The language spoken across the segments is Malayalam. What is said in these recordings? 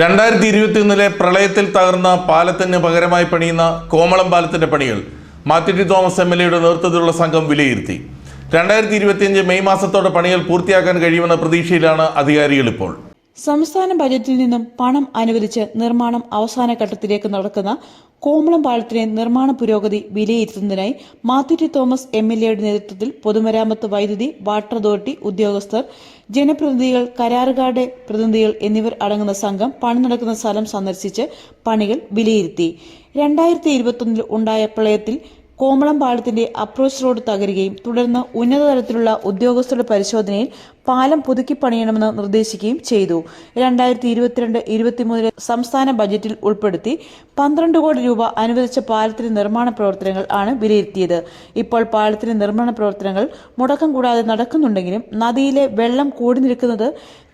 രണ്ടായിരത്തി ഇരുപത്തിയൊന്നിലെ പ്രളയത്തിൽ തകർന്ന പാലത്തിന് പകരമായി പണിയുന്ന കോമളം പാലത്തിന്റെ പണികൾ മാത്യു തോമസ് എം എൽ എയുടെ നേതൃത്വത്തിലുള്ള സംഘം വിലയിരുത്തി. രണ്ടായിരത്തി ഇരുപത്തിയഞ്ച് മെയ് മാസത്തോടെ പണികൾ പൂർത്തിയാക്കാൻ കഴിയുമെന്ന പ്രതീക്ഷയിലാണ് അധികാരികൾ ഇപ്പോൾ. സംസ്ഥാന ബജറ്റിൽ നിന്നും പണം അനുവദിച്ച് നിർമ്മാണം അവസാന ഘട്ടത്തിലേക്ക് നടക്കുന്ന കോമളം പാലത്തിലെ നിർമ്മാണ പുരോഗതി വിലയിരുത്തുന്നതിനായി മാത്യു തോമസ് എം എൽ എയുടെ നേതൃത്വത്തിൽ പൊതുമരാമത്ത് വൈദ്യുതി വാട്ടർ അതോറിറ്റി ഉദ്യോഗസ്ഥർ ജനപ്രതിനിധികൾ കരാറുകാരുടെ പ്രതിനിധികൾ എന്നിവർ അടങ്ങുന്ന സംഘം പണി നടക്കുന്ന സ്ഥലം സന്ദർശിച്ച് പണികൾ വിലയിരുത്തി. രണ്ടായിരത്തി ഇരുപത്തൊന്നിൽ ഉണ്ടായ പ്രളയത്തിൽ കോമളം പാലത്തിന്റെ അപ്രോച്ച് റോഡ് തകരുകയും തുടർന്ന് ഉന്നതതലത്തിലുള്ള ഉദ്യോഗസ്ഥരുടെ പരിശോധനയിൽ പാലം പുതുക്കി പണിയണമെന്ന് നിർദ്ദേശിക്കുകയും ചെയ്തു. രണ്ടായിരത്തി ഇരുപത്തിരണ്ട് ഇരുപത്തിമൂന്നിലെ സംസ്ഥാന ബജറ്റിൽ ഉൾപ്പെടുത്തി പന്ത്രണ്ട് കോടി രൂപ അനുവദിച്ച പാലത്തിന്റെ നിർമ്മാണ പ്രവർത്തനങ്ങൾ ആണ് വിലയിരുത്തിയത്. ഇപ്പോൾ പാലത്തിന്റെ നിർമ്മാണ പ്രവർത്തനങ്ങൾ മുടക്കം കൂടാതെ നടക്കുന്നുണ്ടെങ്കിലും നദിയിലെ വെള്ളം കൂടി നിൽക്കുന്നത്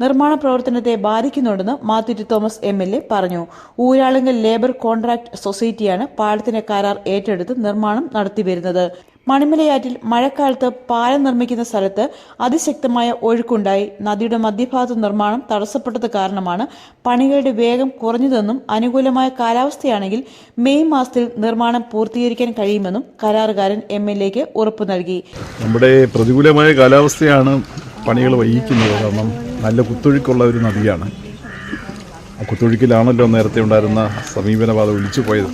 നിർമ്മാണ പ്രവർത്തനത്തെ ബാധിക്കുന്നുണ്ടെന്ന് Mathew Thomas M L A പറഞ്ഞു. ഊരാളുങ്കൽ ലേബർ കോൺട്രാക്ട് സൊസൈറ്റിയാണ് പാലത്തിന്റെ കരാർ ഏറ്റെടുത്ത് നിർമ്മാണം നടത്തിവരുന്നത്. മണിമലയാറ്റിൽ മഴക്കാലത്ത് പാലം നിർമ്മിക്കുന്ന സ്ഥലത്ത് അതിശക്തമായ ഒഴുക്കുണ്ടായി. നദിയുടെ മധ്യഭാഗത്ത് നിർമ്മാണം തടസ്സപ്പെട്ടത് കാരണമാണ് പണികളുടെ വേഗം കുറഞ്ഞതെന്നും അനുകൂലമായ കാലാവസ്ഥയാണെങ്കിൽ മെയ് മാസത്തിൽ നിർമ്മാണം പൂർത്തീകരിക്കാൻ കഴിയുമെന്നും കരാറുകാരൻ എം എൽ എക്ക് ഉറപ്പു നൽകി. നമ്മുടെ പ്രതികൂലമായ കാലാവസ്ഥയാണ് പണികൾ വഹിക്കുന്നത്. കാരണം നല്ല കുത്തൊഴുക്കുള്ള ഒരു നദിയാണ്. കുത്തൊഴുക്കിലാണല്ലോ നേരത്തെ ഉണ്ടായിരുന്ന സമീപനപാത ഒലിച്ചു പോയത്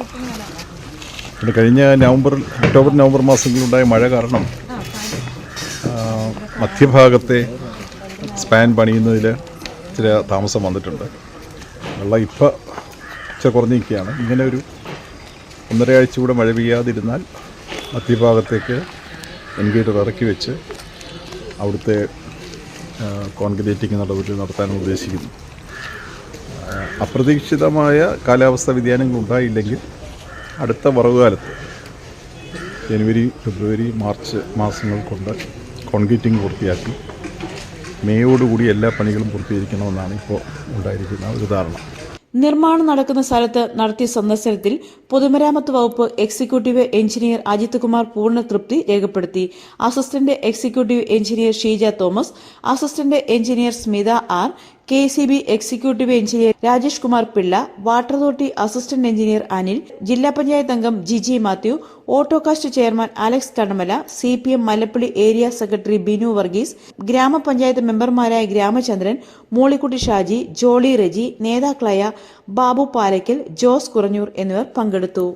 പിന്നെ കഴിഞ്ഞ നവംബർ ഒക്ടോബർ നവംബർ മാസങ്ങളിലുണ്ടായ മഴ കാരണം മധ്യഭാഗത്തെ സ്പാൻ പണിയുന്നതിൽ ചില താമസം വന്നിട്ടുണ്ട്. വെള്ളം ഇപ്പം ഇച്ചിരി കുറഞ്ഞിരിക്കുകയാണ്. ഇങ്ങനെ ഒരു ഒന്നര ആഴ്ച കൂടെ മഴ പെയ്യാതിരുന്നാൽ മധ്യഭാഗത്തേക്ക് എൻഗേറ്റർ ഇറക്കി വെച്ച് അവിടുത്തെ കോൺക്രീറ്റിംഗ് നടപടി നടത്താൻ ഉദ്ദേശിക്കുന്നു. അപ്രതീക്ഷിതമായ കാലാവസ്ഥ വ്യതിയാനങ്ങൾ ഉണ്ടായില്ലെങ്കിൽ അടുത്ത വറവുകാലത്ത് ജനുവരി ഫെബ്രുവരി മാർച്ച് മാസങ്ങൾ കൊണ്ട് കോൺക്രീറ്റിംഗ് പൂർത്തിയാക്കി മേയോടുകൂടി എല്ലാ പണികളും പൂർത്തീകരിക്കണമെന്നാണ് ഇപ്പോൾ ഉണ്ടായിരിക്കുന്ന ഒരു ധാരണ. നിർമ്മാണം നടക്കുന്ന സ്ഥലത്ത് നടത്തിയ സന്ദർശനത്തിൽ പൊതുമരാമത്ത് വകുപ്പ് എക്സിക്യൂട്ടീവ് എഞ്ചിനീയർ അജിത് കുമാർ പൂർണ തൃപ്തി രേഖപ്പെടുത്തി. Assistant executive engineer Sheeja Thomas assistant engineer Smitha R K C B executive engineer Rajesh Kumar Pillai water authority assistant engineer Anil ജില്ലാ പഞ്ചായത്ത് അംഗം Giji Mathew Autokast chairman Alex Kadamala C P M Mallappally area secretary Binu Varghese ഗ്രാമപഞ്ചായത്ത് മെമ്പർമാരായ ഗ്രാമചന്ദ്രൻ മൂളിക്കുട്ടി ഷാജി ജോളി റെജി നേതാക്കളായ ബാബു പാലയ്ക്കൽ ജോസ് കുറഞ്ഞൂർ എന്നിവർ പങ്കെടുത്തു.